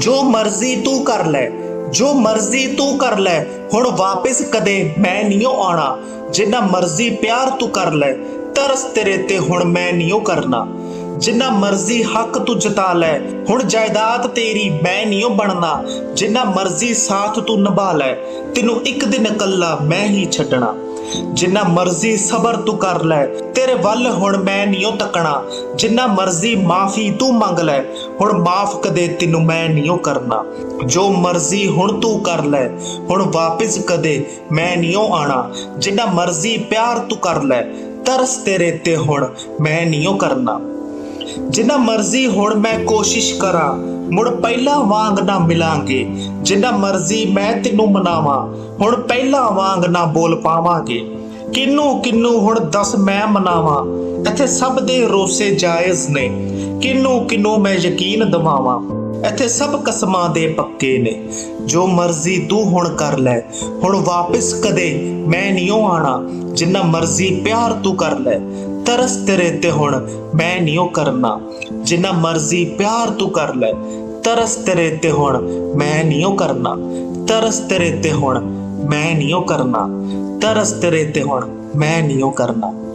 ਜੋ ਮਰਜ਼ੀ ਤੂੰ ਕਰ ਲੈ, ਜੋ ਮਰਜ਼ੀ ਤੂੰ ਕਰ ਲੈ, ਹੁਣ ਵਾਪਸ ਕਦੇ ਮੈਂ ਨਹੀਂ ਆਣਾ ਜਿੰਨਾ ਮਰਜ਼ੀ ਪਿਆਰ ਤੂੰ ਕਰ ਲੈ, ਤਰਸ ਤੇਰੇ ਤੇ ਹੁਣ ਮੈਂ ਨਹੀਂ ਕਰਨਾ। ਜਿੰਨਾ ਮਰਜ਼ੀ ਹੱਕ ਤੂੰ ਜਤਾ ਲੈ, ਹੁਣ ਜਾਇਦਾਦ ਤੇਰੀ ਮੈਂ ਨਹੀਂ ਬਣਨਾ। ਜਿੰਨਾ ਮਰਜ਼ੀ ਸਾਥ ਤੂੰ ਨਿਭਾ ਲੈ, ਤੈਨੂੰ ਇੱਕ ਦਿਨ ਇਕੱਲਾ ਮੈਂ ਹੀ ਛੱਡਣਾ। ਜਿੰਨਾ ਮਰਜ਼ੀ ਸਬਰ ਤੂੰ ਕਰ ਲੈ, ਤੇਰੇ ਵੱਲ ਹੁਣ ਮੈਂ ਨਹੀਂ ਤੱਕਣਾ। ਜਿੰਨਾ ਮਰਜ਼ੀ ਮਾਫੀ ਤੂੰ ਮੰਗ ਲੈ ਹੁਣ ਮਾਫ ਕਦੇ ਤੈਨੂੰ ਮੈਂ ਨਹੀਂ ਕਰਨਾ। ਜੋ ਮਰਜ਼ੀ ਹੁਣ ਤੂੰ ਕਰ ਲੈ, ਹੁਣ ਵਾਪਸ ਕਦੇ ਮੈਂ ਨਹੀਂ ਆਣਾ। ਜਿੰਨਾ ਮਰਜ਼ੀ ਪਿਆਰ ਤੂੰ ਕਰ ਲੈ, ਤਰਸ ਤੇਰੇ ਤੇ ਹੁਣ ਮੈਂ ਨਹੀਂ ਕਰਨਾ। ਜਿੰਨਾ ਮਰਜ਼ੀ ਹੁਣ ਮੈਂ ਕੋਸ਼ਿਸ਼ ਕਰਾਂ, ਮੁੜ ਪਹਿਲਾਂ ਵਾਂਗ ਨਾ ਮਿਲਾਂਗੇ। ਜਿੰਨਾ ਮਰਜ਼ੀ ਮੈਂ ਤੈਨੂੰ ਮਨਾਵਾਂ, ਹੁਣ ਪਹਿਲਾਂ ਵਾਂਗ ਨਾ ਬੋਲ ਪਾਵਾਂਗੇ। ਕਿੰਨੂੰ ਕਿੰਨੂੰ ਹੁਣ ਦੱਸ ਮੈਂ ਮਨਾਵਾਂ? ਇੱਥੇ ਸਭ ਦੇ ਰੋਸੇ ਜਾਇਜ਼ ਨੇ। ਕਿੰਨੂੰ ਕਿੰਨੂੰ ਮੈਂ ਯਕੀਨ ਦਿਵਾਵਾਂ। ਇੱਥੇ ਸਭ ਕਸਮਾਂ ਦੇ ਪੱਕੇ ਨੇ। ਜੋ ਮਰਜ਼ੀ ਤੂੰ ਹੁਣ ਕਰ ਲੈ। ਹੁਣ ਵਾਪਸ ਕਦੇ ਮੈਂ ਨਹੀਂ ਆਣਾ। ਜਿੰਨਾ ਮਰਜ਼ੀ ਪਿਆਰ ਤੂੰ ਕਰ ਲੈ। ਤਰਸ ਤੇਰੇ ਤੇ ਹੁਣ ਮੈਂ ਨਹੀਂ ਕਰਨਾ। ਜਿੰਨਾ ਮਰਜ਼ੀ ਪਿਆਰ ਤੂੰ ਕਰ ਲੈ। ਤਰਸ ਤੇਰੇ ਤੇ ਹੁਣ ਮੈਂ ਨਹੀਂ ਕਰਨਾ। ਤਰਸ ਤੇਰੇ ਤੇ ਹੁਣ ਮੈਂ ਨਹੀਂ ਕਰਨਾ। ਤਰਸ ਤੇਰੇ ਤੇ ਹੁਣ ਮੈਂ ਨਹੀਂ ਕਰਨਾ।